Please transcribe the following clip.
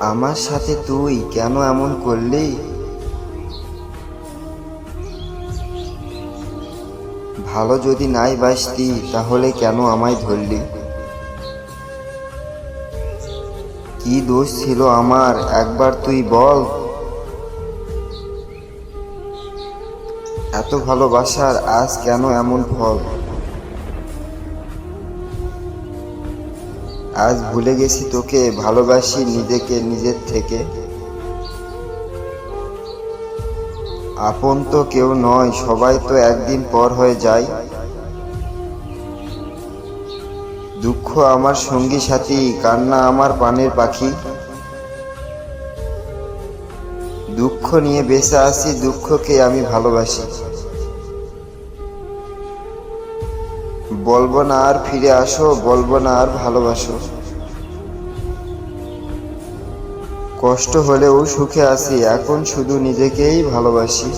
আমার সাথে তুই কেন এমন করলি? ভালো যদি নাই বাসতি, তাহলে কেন আমায় ধরলি? কি দোষ ছিল আমার? একবার তুই বল। এত ভালোবাসার আজ কেন এমন ফল? আজ ভুলে গেছি তোকে, ভালোবাসি নিজেকে নিজের থেকে। আপন তো কেউ নয়, সবাই তো একদিন পর হয়ে যায়। দুঃখ আমার সঙ্গী সাথী, কান্না আমার পানের পাখি। দুঃখ নিয়ে বেঁচে আছি, দুঃখকে আমি ভালোবাসি। বলব না আর ফিরে আসো, বলব না আর ভালোবাসো। কষ্ট হলেও সুখে আছি, এখন শুধু নিজেকেই ভালোবাসি।